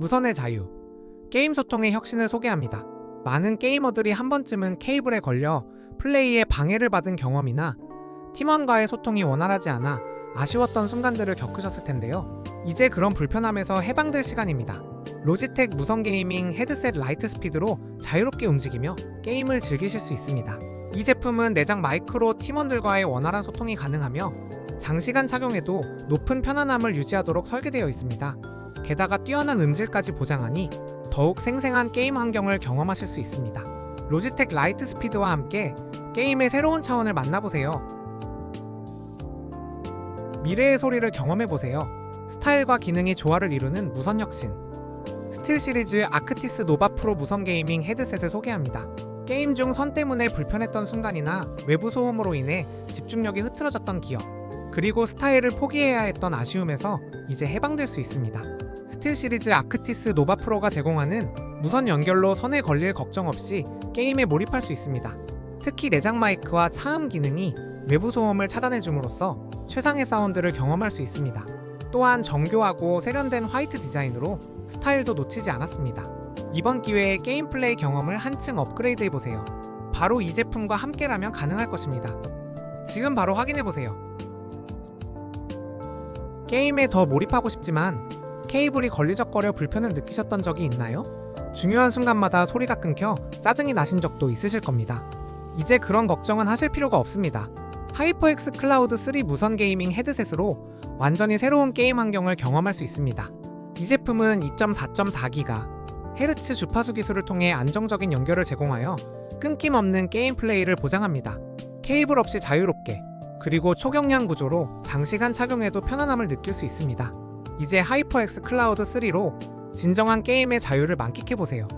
무선의 자유. 게임 소통의 혁신을 소개합니다. 많은 게이머들이 한 번쯤은 케이블에 걸려 플레이에 방해를 받은 경험이나 팀원과의 소통이 원활하지 않아 아쉬웠던 순간들을 겪으셨을 텐데요. 이제 그런 불편함에서 해방될 시간입니다. 로지텍 무선 게이밍 헤드셋 라이트 스피드로 자유롭게 움직이며 게임을 즐기실 수 있습니다. 이 제품은 내장 마이크로 팀원들과의 원활한 소통이 가능하며 장시간 착용해도 높은 편안함을 유지하도록 설계되어 있습니다. 게다가 뛰어난 음질까지 보장하니 더욱 생생한 게임 환경을 경험하실 수 있습니다. 로지텍 라이트 스피드와 함께 게임의 새로운 차원을 만나보세요. 미래의 소리를 경험해보세요. 스타일과 기능이 조화를 이루는 무선 혁신. 스틸 시리즈 아크티스 노바 프로 무선 게이밍 헤드셋을 소개합니다. 게임 중 선 때문에 불편했던 순간이나 외부 소음으로 인해 집중력이 흐트러졌던 기억, 그리고 스타일을 포기해야 했던 아쉬움에서 이제 해방될 수 있습니다. 스틸 시리즈 아크티스 노바 프로가 제공하는 무선 연결로 선에 걸릴 걱정 없이 게임에 몰입할 수 있습니다. 특히 내장 마이크와 차음 기능이 외부 소음을 차단해 줌으로써 최상의 사운드를 경험할 수 있습니다. 또한 정교하고 세련된 화이트 디자인으로 스타일도 놓치지 않았습니다. 이번 기회에 게임 플레이 경험을 한층 업그레이드 해보세요. 바로 이 제품과 함께라면 가능할 것입니다. 지금 바로 확인해보세요. 게임에 더 몰입하고 싶지만 케이블이 걸리적거려 불편을 느끼셨던 적이 있나요? 중요한 순간마다 소리가 끊겨 짜증이 나신 적도 있으실 겁니다. 이제 그런 걱정은 하실 필요가 없습니다. 하이퍼엑스 클라우드 3 무선 게이밍 헤드셋으로 완전히 새로운 게임 환경을 경험할 수 있습니다. 이 제품은 2.4.4기가 헤르츠 주파수 기술을 통해 안정적인 연결을 제공하여 끊김없는 게임 플레이를 보장합니다. 케이블 없이 자유롭게 그리고 초경량 구조로 장시간 착용해도 편안함을 느낄 수 있습니다. 이제 하이퍼엑스 클라우드 3로 진정한 게임의 자유를 만끽해 보세요.